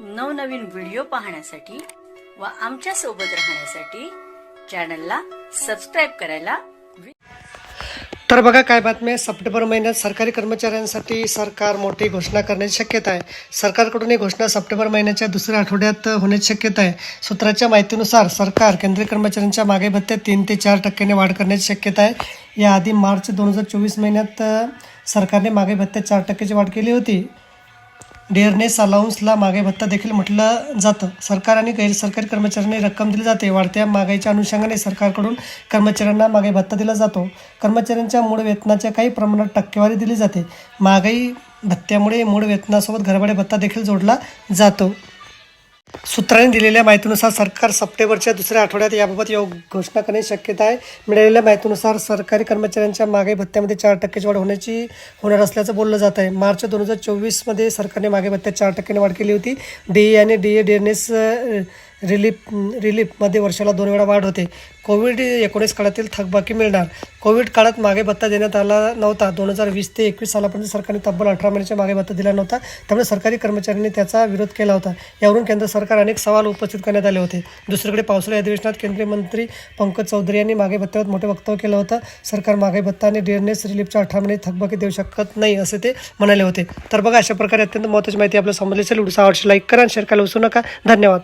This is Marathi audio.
नवनवीन व्हिडिओ पाहण्यासाठी व आमच्यासोबत राहण्यासाठी चॅनलला सबस्क्राईब करायला तर बघा काय बातमी आहे. सप्टेंबर महिन्यात सरकारी कर्मचाऱ्यांसाठी सरकार मोठी घोषणा करण्याची शक्यता आहे. सरकारकडून ही घोषणा सप्टेंबर महिन्याच्या दुसऱ्या आठवड्यात होण्याची शक्यता आहे. सूत्राच्या माहितीनुसार सरकार केंद्रीय कर्मचाऱ्यांच्या मागे भत्त्यात तीन ते चार टक्क्याने वाढ करण्याची शक्यता आहे. याआधी मार्च दोन हजार चोवीस महिन्यात सरकारने मागे भत्त्यात चार टक्क्याची वाढ केली होती. डिअरनेस अलाउन्सला मागे भत्ता देखील म्हटलं जातं. सरकार आणि गैरसरकारी कर्मचाऱ्यांनी रक्कम दिली जाते. वाढत्या महागाईच्या अनुषंगाने सरकारकडून कर्मचाऱ्यांना मागे भत्ता दिला जातो. कर्मचाऱ्यांच्या मूळ वेतनाच्या काही प्रमाणात टक्केवारी दिली जाते. महागाई भत्त्यामुळे मूळ वेतनासोबत घरभाडे भत्ता देखील जोडला जातो. सूत्रांनी दिलेल्या माहितीनुसार सरकार सप्टेंबरच्या दुसऱ्या आठवड्यात याबाबत योग घोषणा करण्याची शक्यता आहे. मिळालेल्या माहितीनुसार सरकारी कर्मचाऱ्यांच्या मागे भत्त्यामध्ये चार टक्क्याची वाढ होण्याची होणार असल्याचं बोललं जात आहे. मार्च दोन हजार चोवीसमध्ये सरकारने मागे भत्त्यात चार टक्क्याने वाढ केली होती. डी ए आणि डी ए डिअरनेस रिलीफ रिलीफमध्ये वर्षाला दोन वेळा वाढ होते. कोविड एकोणीस काळातील थकबाकी मिळणार. कोविड काळात मागे भत्ता देण्यात आला नव्हता. दोन हजार वीस ते एकवीस सालापर्यंत सरकारने तब्बल अठरा महिन्याच्या मागे भत्ता दिला नव्हता. त्यामुळे सरकारी कर्मचाऱ्यांनी त्याचा विरोध केला होता. यावरून केंद्र सरकार अनेक सवाल उपस्थित करण्यात आले होते. दुसरीकडे पावसाळी अधिवेशनात केंद्रीय मंत्री पंकज चौधरी यांनी मागे भत्त्यावर मोठे वक्तव्य केलं होतं. सरकार मागे भत्ता आणि डिअरनेस रिलीफच्या अठरा महिने थकबाकी देऊ शकत नाही असे ते म्हणाले होते. तर बघा अशा प्रकारे अत्यंत महत्त्वाची माहिती आपल्याला समजली असेल व्हिडिओ आवडशी लाईक करा आणि शेअर करायला विसरू नका. धन्यवाद.